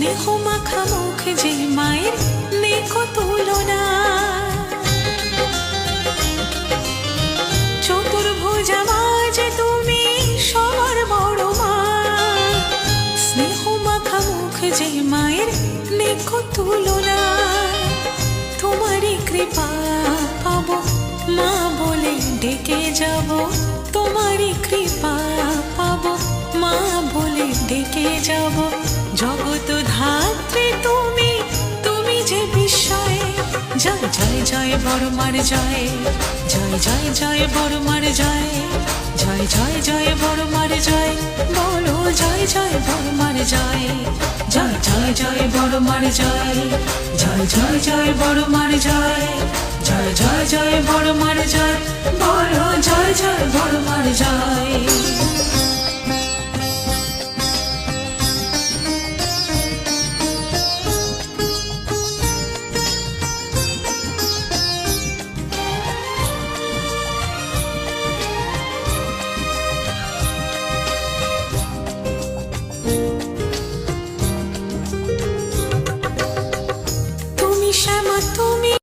স্নেহ মাখা মুখ যে মায়ের নেক তুলনা। চতুর্ভুজ মা যে তুমি সবার বড় মা। স্নেহ মাখা মুখ যে মায়ের নেক তুলনা। তোমারই কৃপা পাবো মা বলে ডেকে যাব। তোমারই কৃপা পাবো জয় বড়মার জয় জয় জয় জয় বড়মার জয় জয় জয় জয় বড়মার জয় বলো জয় জয় বড়মার জয় জয় জয় জয় বড়মার জয় জয় জয় জয় বড়মার জয় জয় জয় জয় বড়মার জয় বলো জয় জয় বড়মার জয় tú.